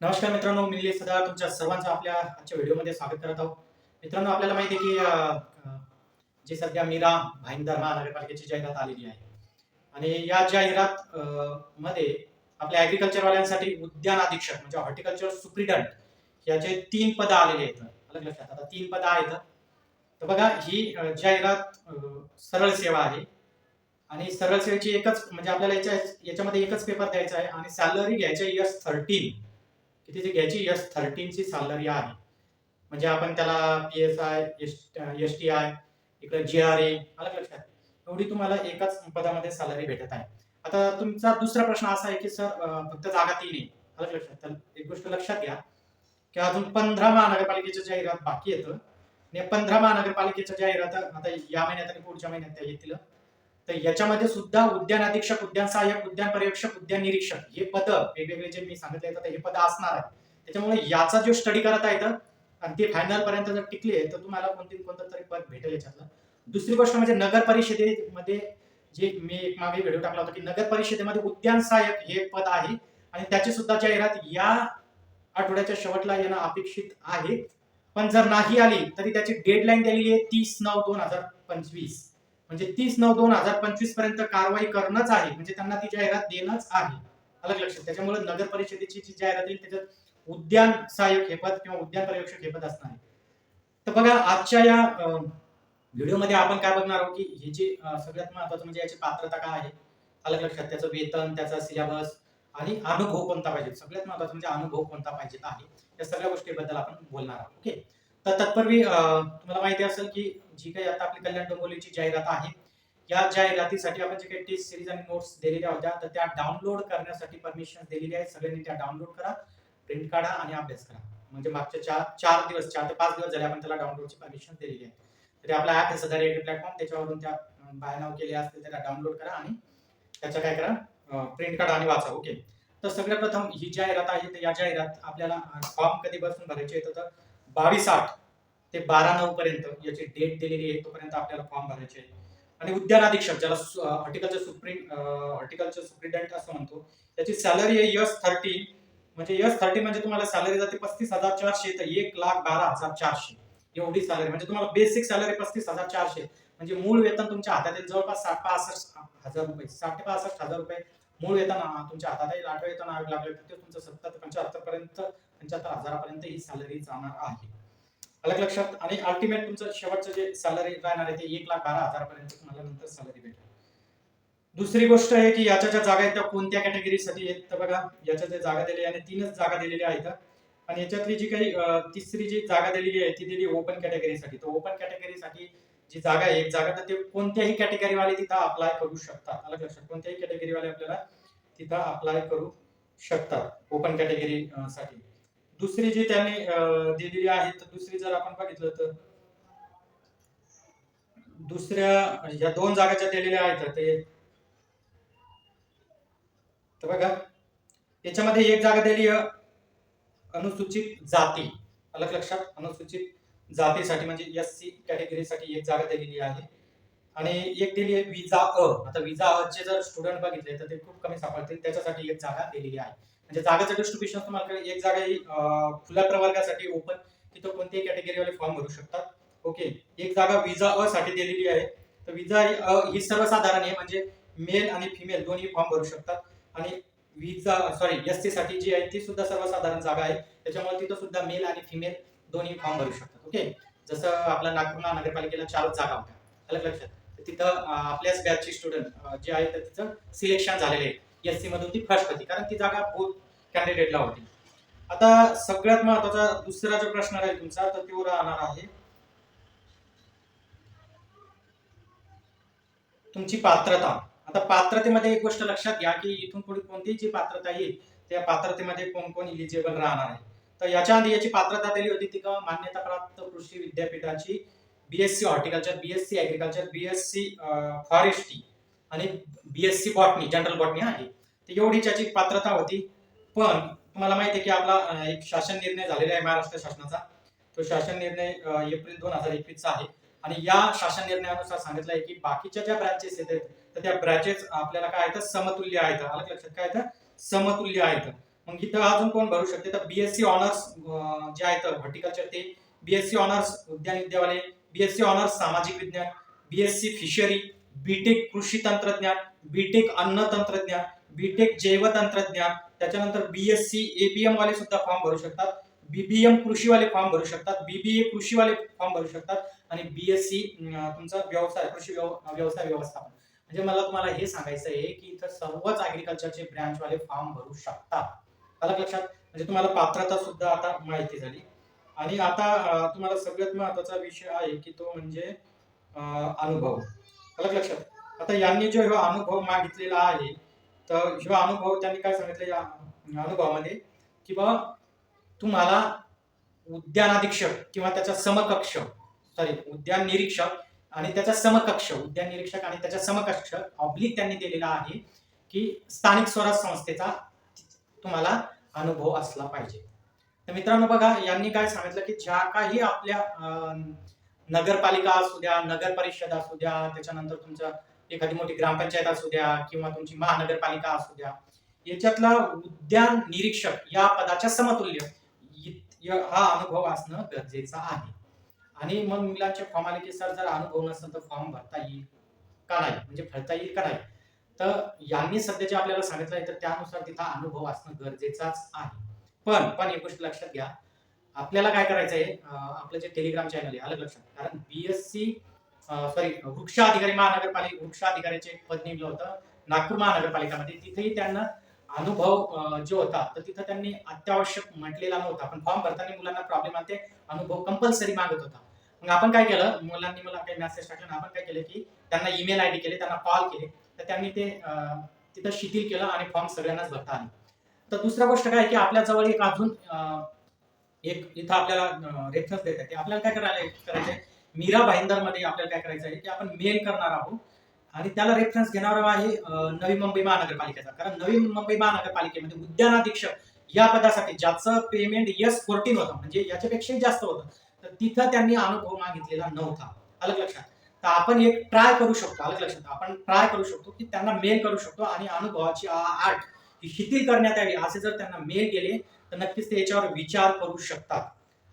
नमस्कार मित्रांनो मी निलेश सदा तुमच्या सर्वांचं आपल्या आजच्या व्हिडिओमध्ये स्वागत करत आहोत. मित्रांनो आपल्याला माहिती आहे की अं, अं, सध्या मीरा भाईंदर महानगरपालिकेची जाहिरात आलेली आहे. आणि या जाहिरात अं, मध्ये आपल्या ऍग्रिकल्चर वाल्यांसाठी उद्यान अधीक्षक म्हणजे हॉर्टिकल्चर सुप्रिडंट याचे तीन पद आलेले आहेत. अलग लक्षात आता तीन पद आहेत. तर बघा ही अं, जाहिरात अं, सरळ सेवा आहे. आणि सरळ सेवेची एकच म्हणजे आपल्याला याच्या याच्यामध्ये एकच पेपर द्यायचा आहे आणि सॅलरी घ्यायची एस थर्टीन तिथे जी घ्यायची एस थर्टीनची सॅलरी आहे. म्हणजे आपण त्याला P S I S S T I इकडे जी आर ए अलग लक्षात? एवढी तुम्हाला एकाच पदामध्ये सॅलरी भेटत आहे. आता तुमचा दुसरा प्रश्न असा आहे की सर फक्त जागा तीन आहे अलग लक्षात? तर एक गोष्ट लक्षात घ्या की अजून पंधरा महानगरपालिकेच्या जाहिरात बाकी येतं आणि पंधरा महानगरपालिकेच्या जाहिरात आता या महिन्यात आणि पुढच्या महिन्यात त्या येतील. तर याच्यामध्ये सुद्धा उद्यान अधीक्षक उद्यान सहाय्यक उद्यान पर्यवेक्षक उद्यान निरीक्षक हे पद वेगवेगळे जे मी सांगितले तर हे पद असणार आहे त्याच्यामुळे याचा जो स्टडी करत आहे तर आणि ते फायनल पर्यंत जर टिकले तर तुम्हाला कोणते कोणतं तरी पद भेटेल याच्यातलं. दुसरी गोष्ट म्हणजे नगर परिषदेमध्ये जे मी एक मागे व्हिडिओ टाकला होता की नगर परिषदेमध्ये उद्यान सहाय्यक हे पद आहे. आणि त्याची सुद्धा जाहिरात या आठवड्याच्या शेवटला येणं अपेक्षित आहे. पण जर नाही आली तरी त्याची डेडलाईन दिलेली आहे तीस नऊ दोन हजार पंचवीस. म्हणजे तीस नऊ दोन हजार पंचवीसपर्यंत कारवाई करणंच आहे. म्हणजे त्यांना ती जाहिरात देणंच आहे. अलग लक्षात? त्याच्यामुळे नगर परिषदेची जी जाहिरात येईल त्याच्यात उद्यान सहाय्यक हे पद किंवा उद्यान पर्यवेक्षक हे पद असणार आहे. तर बघा आजच्या या व्हिडिओमध्ये आपण काय बघणार आहोत की ही सगळ्यात महत्वाचं म्हणजे याची पात्रता काय आहे? अलग लक्षात? त्याचं वेतन त्याचा सिलेबस आणि अनुभव कोणता पाहिजे? सगळ्यात महत्वाचं म्हणजे अनुभव कोणता पाहिजे आहे? या सगळ्या गोष्टीबद्दल आपण बोलणार आहोत. ओके? तर तत्पूर्वी तुम्हाला माहिती असेल की जी काही आता आपली कल्याण डोंबिवलीची जाहिरात आहे या जाहिरातीसाठी आपण जे काही टेस्ट सिरीज आणि नोट्स दिलेल्या होत्या तर त्या डाउनलोड करण्यासाठी परमिशन दिलेली आहे सगळ्यांनी त्या डाउनलोड करा प्रिंट काढा आणि अभ्यास करा. म्हणजे मागच्या चार चार दिवस चार ते पाच दिवस झाले आपण त्याला डाउनलोडची परमिशन दिलेली आहे. तर आपला ऍप आहे सध्या रेडिओ प्लॅटफॉर्म त्याच्यावरून त्या बाय नाव केले असते त्याला डाउनलोड करा आणि त्याचं काय करा प्रिंट काढा आणि वाचा ओके तर सगळ्यात प्रथम ही जाहिरात आहे तर या जाहिरात आपल्याला फॉर्म कधीपासून भरायची येतं तर बावीस आठ ते बारा नऊ पर्यंत याची डेट दिलेली आहे तोपर्यंत आपल्याला फॉर्म भरायचे आहे आणि उद्यान अधीक्षक ज्याला हॉर्टिकल्चर सुप्रीम हॉर्टिकल्चर सुप्रिटेंडंट असं म्हणतो त्याची सॅलरी आहे यस थर्टी म्हणजे यस थर्टी म्हणजे तुम्हाला सॅलरी जाते पस्तीस हजार चारशे तर एक लाख बारा हजार चारशे. एवढी सॅलरी म्हणजे तुम्हाला बेसिक सॅलरी पस्तीस हजार चारशे. म्हणजे मूळ वेतन तुमच्या हातात येईल जवळपास साठ पासष्ट हजार रुपये साठ पासष्ट हजार रुपये मूळ वेतन तुमच्या हातात येईल आठवं वेतन लागलं तर ते तुमचं सत्तर पंच्याहत्तर पर्यंत पंच्याहत्तर हजारापर्यंत ही सॅलरी जाणार आहे. अलग लक्षात आणि अल्टिमेट तुमचं शेवटचं जे सॅलरी राहणार आहे ते एक लाख बारा हजारापर्यंत तुम्हाला नंतर सॅलरी भेटेल. दुसरी गोष्ट आहे की याच्या ज्या जागा आहेत त्या कोणत्या कॅटेगरीसाठी आहेत तर बघा याच्या ज्या जागा दिलेल्या आणि तीनच जागा दिलेल्या आहेत आणि याच्यातली जी काही तिसरी जी जागा दिलेली आहे ती दिली ओपन कॅटेगरीसाठी तर ओपन कॅटेगरीसाठी जी जागा आहे एक जागा तर ते कोणत्याही कॅटेगरीवाले तिथं अप्लाय करू शकतात. अलग लक्षात कोणत्याही कॅटेगरीवाले आपल्याला तिथं अप्लाय करू शकतात ओपन कॅटेगरी साठी. दुसरी जी त्यांनी दिलेली आहे तर दुसरी जर आपण बघितलं तर दुसऱ्या म्हणजे या दोन जागाच्या दिलेल्या आहेत ते तर बघा याच्यामध्ये एक जागा दिली अनुसूचित जाती. अलग लक्षात अनुसूचित जातीसाठी म्हणजे एस सी कॅटेगरीसाठी एक जागा दिलेली आहे. आणि एक दिली आहे विजा अ. आता विजा अ चे जर स्टुडंट बघितले तर ते खूप कमी सापडतील. त्याच्यासाठी एक जागा दिलेली आहे. म्हणजे जागाचं डिस्ट्रीब्युशन तुम्हाला एक जागा ही खुल्या प्रवर्गासाठी ओपन तिथं कोणत्याही कॅटेगरीवाले फॉर्म भरू शकतात. ओके एक जागा विजा अ साठी दिलेली आहे. तर विजा ही सर्वसाधारण आहे. म्हणजे मेल आणि फिमेल दोन्ही फॉर्म भरू शकतात. आणि विजा सॉरी एस सी साठी जी आहे ती सुद्धा सर्वसाधारण जागा आहे. त्याच्यामुळे तिथं सुद्धा मेल आणि फिमेल दोन्ही फॉर्म भरू शकतात. ओके जसं आपल्या नागपूर महानगरपालिकेला चारच जागा होत्या. अलग लक्षात? तर तिथं आपल्याच बॅचचे स्टुडंट जे आहेत तर तिचं सिलेक्शन झालेले आहे. एस सी मधून ती फर्स्ट होती. कारण ती जागा बोथ कॅन्डिडेटला होती. आता सगळ्यात महत्त्वाचा दुसरा जो प्रश्न राहील तुमचा तर तो राहणार आहे. तुमची पात्रता. आता पात्रतेमध्ये एक गोष्ट लक्षात घ्या की इथून पुढे कोणतीही जी पात्रता येईल त्या पात्रतेमध्ये कोण कोण इलिजिबल राहणार आहे. तर याच्या आधी याची पात्रता दिली होती ती का मान्यताप्राप्त कृषी विद्यापीठाची BSc horticulture BSc agriculture BSc forestry आणि बीएससी बॉटनी जनरल बॉटनी आहे. तर एवढी त्याची पात्रता होती. पण तुम्हाला माहिती आहे की आपला एक शासन निर्णय झालेला आहे महाराष्ट्र शासनाचा. तो शासन निर्णय एप्रिल दोन हजार एकवीसचा आहे. आणि या शासन निर्णयानुसार सांगितलं आहे की बाकीच्या ज्या ब्रँचेस आहेत तर त्या ब्रँचेस आपल्याला काय आहेत? समतुल्य आहेत. अलग लक्षात? काय आहेत? समतुल्य आहेत. मग इथं अजून कोण भरू शकते? तर बीएससी ऑनर्स जे आहेत हॉर्टिकल्चर ते. बीएससी ऑनर्स उद्यान एस बीएससी ऑनर्स सामाजिक विज्ञान. बीएससी फिशरी बीटेक कृषी तंत्रज्ञान बीटेक अन्न तंत्रज्ञान बीटेक जैव तंत्रज्ञान त्याच्यानंतर बीएससी एबीएम वाले सुद्धा फॉर्म भरू शकतात. बीबीएम कृषीवाले फॉर्म भरू शकतात. बीबीए कृषीवाले फॉर्म भरू शकतात. आणि बीएससी तुमचा व्यवसाय कृषी व्यवसाय व्यवस्थापन. म्हणजे मला तुम्हाला हे सांगायचं आहे की इथं सर्वच ऍग्रिकल्चरचे ब्रँचवाले फॉर्म भरू शकतात. आलं लक्षात? म्हणजे तुम्हाला पात्रता सुद्धा आता माहिती झाली. आणि आता तुम्हाला सगळ्यात महत्त्वाचा विषय आहे की तो म्हणजे अनुभव. अलग लक्षात. आता यांनी जो हा अनुभव मागितलेला आहे तर ह्यो अनुभव त्यांनी काय सांगितले या अनुभवामध्ये? की बा तुम्हाला उद्यान अधीक्षक किंवा त्याचा समकक्ष सॉरी उद्यान निरीक्षक आणि त्याचा समकक्ष उद्यान निरीक्षक आणि त्याच्या समकक्ष ऑब्लिक त्यांनी दिलेला आहे की स्थानिक स्वराज संस्थेचा तुम्हाला अनुभव असला पाहिजे. तर मित्रांनो बघा यांनी काय सांगितलं की ज्या काही आपल्या नगरपालिका असू द्या नगर परिषद असू द्या त्याच्यानंतर तुमचं एखादी मोठी ग्रामपंचायत असू द्या किंवा तुमची महानगरपालिका असू द्या याच्यातला उद्यान निरीक्षक या पदाच्या समतुल्य हा अनुभव असणं गरजेचं आहे. आणि मग मुलांचे फॉर्म आले की सर जर अनुभव नसेल तर फॉर्म भरता येईल का नाही? म्हणजे भरता येईल का नाही? तर यांनी सध्या जे आपल्याला सांगितलं आहे तर त्यानुसार तिथं अनुभव असणं गरजेचाच आहे. पण पण एक गोष्ट लक्षात घ्या आपल्याला काय करायचं आहे? आपलं जे टेलिग्राम चॅनल आहे आलं लक्षात. कारण बीएससी सॉरी वृक्ष अधिकारी महानगरपालिका वृक्ष अधिकाऱ्याचे पद निघलं होतं नागपूर महानगरपालिकामध्ये. तिथेही त्यांना अनुभव जो होता तर तिथं त्यांनी अत्यावश्यक म्हटलेला नव्हता. पण फॉर्म भरताना मुलांना प्रॉब्लेम आले अनुभव कंपल्सरी मागत होता. मग आपण काय केलं? मुलांनी मला काही मेसेज टाकला आपण काय केलं की त्यांना ईमेल आय डी केले त्यांना कॉल केले. तर त्यांनी ते तिथं शिथिल केलं आणि फॉर्म सगळ्यांनाच भरता आले. तर दुसरा गोष्ट काय की आपल्या जवळ एक अजून एक इथं आपल्याला रेफरन्स देत आहे. आपल्याला काय करायला करायचंय मीरा भाईंदरमध्ये आपल्याला काय करायचं आहे? की आपण मेल करणार आहोत. आणि त्याला रेफरन्स घेणार आहे नवी मुंबई महानगरपालिकेचा. कारण नवी मुंबई महानगरपालिकेमध्ये उद्यानाधीक्षक या पदासाठी ज्याचं पेमेंट यस फोर्टीन होतं म्हणजे याच्यापेक्षाही जास्त होतं तर तिथं त्यांनी अनुभव मागितलेला नव्हता. अलग लक्षात. तर आपण एक ट्राय करू शकतो अलग लक्षात. आपण ट्राय करू शकतो की त्यांना मेल करू शकतो आणि अनुभवाची आठ ही शिथिल करण्यात यावी असे जर त्यांना मेल गेले तर नक्कीच ते याच्यावर विचार करू शकतात.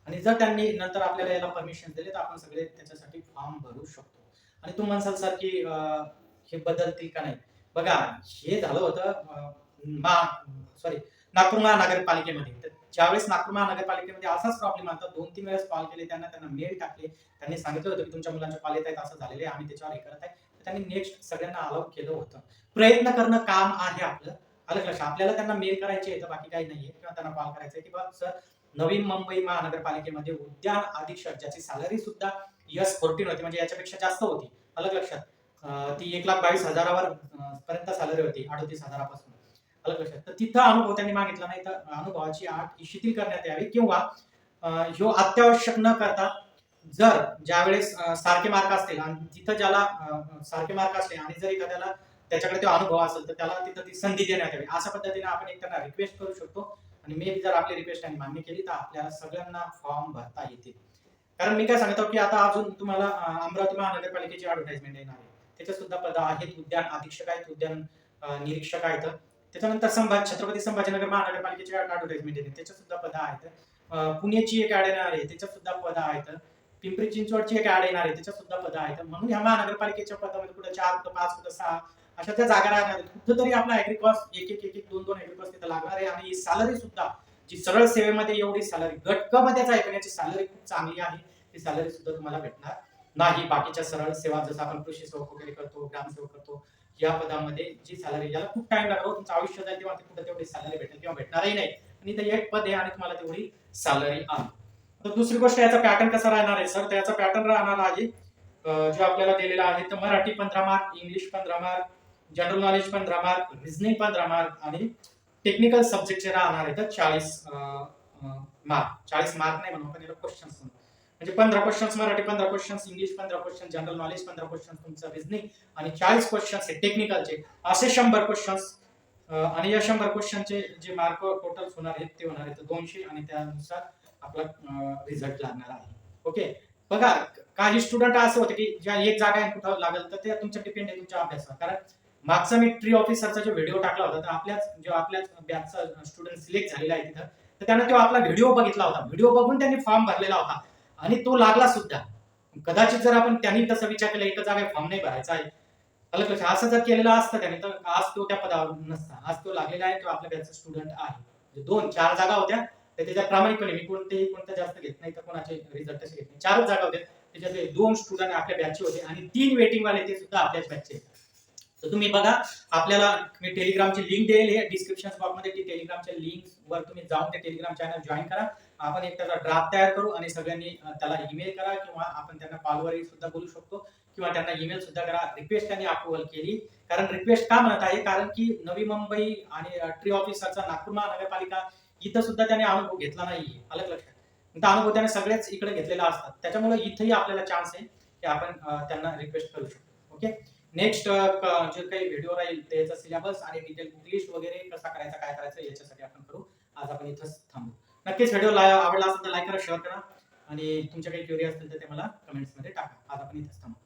आणि जर त्यांनी नंतर आपल्याला याला परमिशन दिले तर आपण सगळे त्याच्यासाठी फॉर्म भरू शकतो. आणि तू म्हणसाल सर की हे बदलतील का नाही? बघा हे झालं होतं मा सॉरी नागपूर महानगरपालिकेमध्ये तर ज्यावेळेस नागपूर महानगरपालिकेमध्ये असाच प्रॉब्लेम आता दोन तीन वेळेस कॉल केले त्यांना त्यांना मेल टाकले. त्यांनी सांगितलं होतं की तुमच्या मुलांच्या कॉल येत आहेत असं झालेलं आहे आम्ही त्याच्यावर हे करत आहे. त्यांनी नेक्स्ट सगळ्यांना अलाव केलं होतं. प्रयत्न करणं काम आहे आपलं. अलग लक्ष? आपल्याला त्यांना मेल करायचे आहे तर बाकी काही नाहीये. किंवा त्यांना कॉल करायचा आहे की बा सर नवी मुंबई महानगरपालिकेमध्ये उद्यान अधीक्षक ज्याची सॅलरी सुद्धा यस फोर्टीन होती म्हणजे याच्यापेक्षा जास्त होती. अलग लक्षात? ती एक लाख बावीस हजारावर पर्यंत सॅलरी होती अडतीस हजारापासून. अलग लक्षात? तर तिथं अनुभव त्यांनी मागितला नाही तर अनुभवाची आठ शिथिल करण्यात यावी किंवा ह्यो अत्यावश्यक न करता जर ज्यावेळेस सारखे मार्क असतील आणि तिथं ज्याला सारखे मार्क असले आणि जर एखाद्याला त्याच्याकडे तो अनुभव असेल तर त्याला तिथं ती संधी देण्यात यावी. अशा पद्धतीने आपण एक त्यांना रिक्वेस्ट करू शकतो. आणि मे जर आपली रिक्वेस्ट त्यांनी मान्य केली तर आपल्याला सगळ्यांना फॉर्म भरता येतील. कारण मी काय सांगतो की आता अजून तुम्हाला अमरावती महानगरपालिकेची ऍडव्हर्टाइजमेंट येणार आहे. त्याच्यात सुद्धा पद आहेत उद्यान अधीक्षक आहेत उद्यान निरीक्षक आहेत. त्याच्यानंतर संभाजी छत्रपती संभाजीनगर महानगरपालिकेची ऍडव्हर्टाइजमेंट येते त्याच्यात सुद्धा पद आहेत. पुण्याची एक ऍड येणार आहे. त्याच्यात सुद्धा पद आहेत. पिंपरी चिंचवडची एक ऍड येणार आहे. त्याच्यात सुद्धा पद आहेत. म्हणून ह्या महानगरपालिकेच्या पदामध्ये कुठं चार कुठं पाच कुठं सहा अशा त्या जागा राहणार कुठंतरी आपला एक एक एक एक दोन दोन ऍग्रिकॉस तिथं लागणार आहे. आणि सॅलरी सुद्धा जी सरळ सेवेमध्ये एवढी सॅलरी गटकमध्ये ऐकण्याची सॅलरी खूप चांगली आहे. ती सॅलरी सुद्धा तुम्हाला भेटणार नाही. बाकीच्या सरळ सेवा जसं आपण कृषी सेवक वगैरे करतो ग्रामसेवक करतो या पदामध्ये जी सॅलरी याला खूप टाइम लागतो. तुमचं आयुष्य जाईल तेव्हा कुठं तेवढी सॅलरी भेटेल किंवा भेटणारही नाही. आणि ते एक पद आहे आणि तुम्हाला तेवढी सॅलरी आहे. तर दुसरी गोष्ट याचा पॅटर्न कसा राहणार आहे? सर त्याचा पॅटर्न राहणार आहे जो आपल्याला दिलेला आहे तर मराठी पंधरा मार्क इंग्लिश पंधरा मार्क जनरल नॉलेज पण मार्क रिझनिंग पंधरा मार्क आणि टेक्निकल सब्जेक्टचे राहणार आहेत चाळीस मार्क चाळीस मार्क नाही म्हणून आपण याला क्वेश्चन्स म्हणजे पंधरा क्वेश्चन्स मराठी पंधरा क्वेश्चन्स इंग्लिश पंधरा क्वेश्चन जनरल नॉलेज पंधरा क्वेश्चन तुमचं रिझनिंग आणि चाळीस क्वेश्चन्स हे टेक्निकलचे असे शंभर क्वेश्चन्स आणि या शंभर क्वेश्चनचे जे मार्क टोटल होणार आहेत ते होणार आहेत दोनशे आणि त्यानुसार आपला रिझल्ट लागणार आहे. ओके बघा काही स्टुडंट असं होते की ज्या एक जागा आहे कुठं लागेल तर ते तुमच्या डिपेंड आहे तुमच्या अभ्यासावर. कारण मागचा मी ट्री ऑफिसरचा जो व्हिडिओ टाकला होता तर आपल्याच जो आपल्याच बॅचचा स्टुडंट सिलेक्ट झालेला आहे तिथं तर त्यानं तो आपला व्हिडिओ बघितला होता. व्हिडिओ बघून त्यांनी फॉर्म भरलेला होता. आणि तो लागला सुद्धा. कदाचित जर आपण त्यांनी तसा विचार केला एकच जागा फॉर्म नाही भरायचा आहे. अलग कसं असं जर केलेलं असतं त्याने तर आज तो त्या पदावर नसता. आज तो लागलेला आहे तो आपल्या बॅचचा स्टुडंट आहे. म्हणजे दोन चार जागा होत्या. तर त्याच्यात प्रामाणिकपणे मी कोणतेही कोणता जास्त घेत नाही तर कोणाचे रिझल्ट तसे घेत नाही. चारच जागा होत्या. त्याच्यातले दोन स्टुडंट आपल्या बॅचचे होते. आणि तीन वेटिंग वाले ते सुद्धा आपल्याच बॅचचे तर तुम्ही बघा आपल्याला मी टेलिग्रामची लिंक देईल हे डिस्क्रिप्शन बॉक्समध्ये ती टेलिग्रामच्या लिंक वर तुम्ही जाऊन ते टेलिग्राम चॅनल जॉईन करा. आपण एक त्याचा ड्राफ्ट तयार करू आणि सगळ्यांनी त्याला ईमेल करा किंवा आपण त्यांना कॉलवरही सुद्धा बोलू शकतो किंवा त्यांना ईमेल सुद्धा करा. रिक्वेस्ट त्यांनी अप्रुव्हल केली. कारण रिक्वेस्ट का म्हणत आहे? कारण की नवी मुंबई आणि ट्री ऑफिसरचा नागपूर महानगरपालिका इथं सुद्धा त्याने अनुभव घेतला नाही अलग लक्षात. अनुभव त्याने सगळेच इकडे घेतलेला असतात. त्याच्यामुळे इथंही आपल्याला चान्स आहे की आपण त्यांना रिक्वेस्ट करू शकतो. ओके नेक्स्ट जे काही व्हिडिओ राहील त्याचा सिलेबस आणि डिटेल बुक लिस्ट वगैरे कसा करायचा काय करायचं याच्यासाठी आपण करू. आज आपण इथंच थांबू. नक्कीच व्हिडिओ आवडला असेल तर लाईक करा शेअर करा आणि तुमच्या काही क्युरी असतील तर ते मला कमेंट्समध्ये टाका. आज आपण इथंच थांबू.